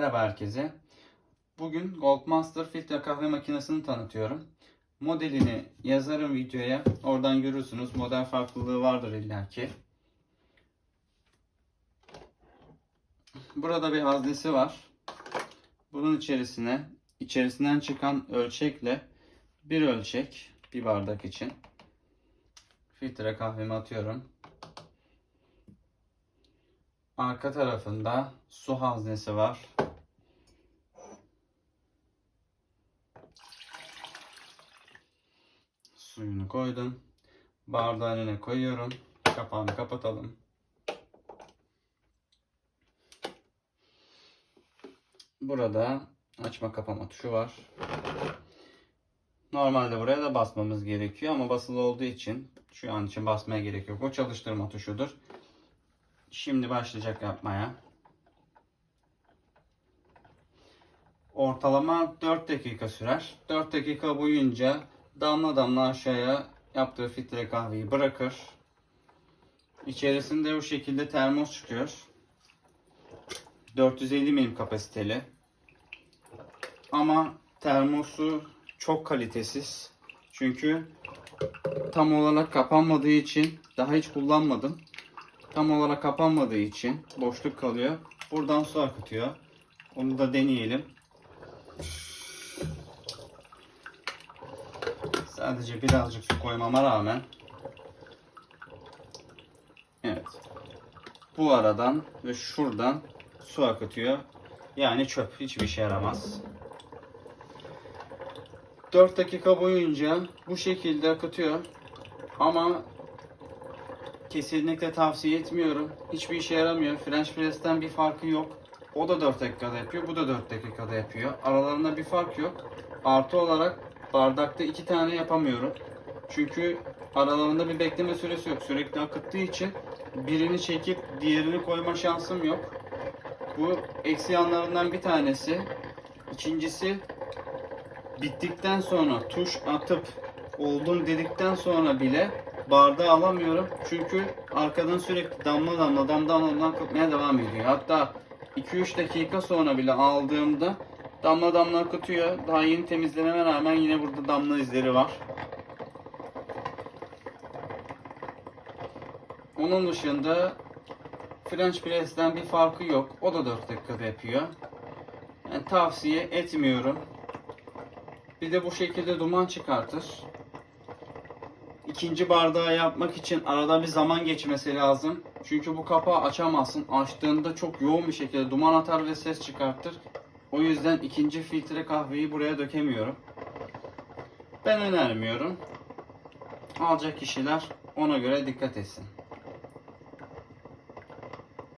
Merhaba herkese. Bugün Goldmaster filtre kahve makinesini tanıtıyorum. Modelini yazarım videoya. Oradan görürsünüz. Model farklılığı vardır illaki. Burada bir haznesi var. Bunun içerisine içerisinden çıkan ölçekle bir ölçek bir bardak için filtre kahvemi atıyorum. Arka tarafında su haznesi var. Suyunu koydum. Bardağın önüne koyuyorum. Kapağını kapatalım. Burada açma kapama tuşu var. Normalde buraya da basmamız gerekiyor ama basılı olduğu için şu an için basmaya gerek yok. O çalıştırma tuşudur. Şimdi başlayacak yapmaya. Ortalama 4 dakika sürer. 4 dakika boyunca damla damla aşağıya yaptığı filtre kahveyi bırakır. İçerisinde bu şekilde termos çıkıyor. 450 milim kapasiteli. Ama termosu çok kalitesiz. Çünkü tam olarak kapanmadığı için daha hiç kullanmadım tam olarak kapanmadığı için boşluk kalıyor. Buradan su akıtıyor. Onu da deneyelim. Sadece birazcık su koymama rağmen Evet. Bu aradan ve şuradan su akıtıyor. Yani çöp. Hiçbir işe yaramaz. 4 dakika boyunca bu şekilde akıtıyor. Ama Kesinlikle tavsiye etmiyorum. Hiçbir işe yaramıyor. French press'ten bir farkı yok. O da 4 dakikada yapıyor. Bu da 4 dakikada yapıyor. Aralarında bir fark yok. Artı olarak bardakta iki tane yapamıyorum. Çünkü aralarında bir bekleme süresi yok. Sürekli akıttığı için birini çekip diğerini koyma şansım yok. Bu eksi yanlarından bir tanesi. İkincisi bittikten sonra tuş atıp oldum dedikten sonra bile bardağı alamıyorum. Çünkü arkadan sürekli damla damla damdan damla akıtmaya devam ediyor. Hatta 2-3 dakika sonra bile aldığımda damla damla akıtıyor. Daha yeni temizlememe rağmen yine burada damla izleri var. Onun dışında French Press'ten bir farkı yok. O da 4 dakikada yapıyor. Yani tavsiye etmiyorum. Bir de bu şekilde duman çıkartır. İkinci bardağı yapmak için arada bir zaman geçmesi lazım. Çünkü bu kapağı açamazsın. Açtığında çok yoğun bir şekilde duman atar ve ses çıkartır. O yüzden ikinci filtre kahveyi buraya dökemiyorum. Ben önermiyorum. Alacak kişiler ona göre dikkat etsin.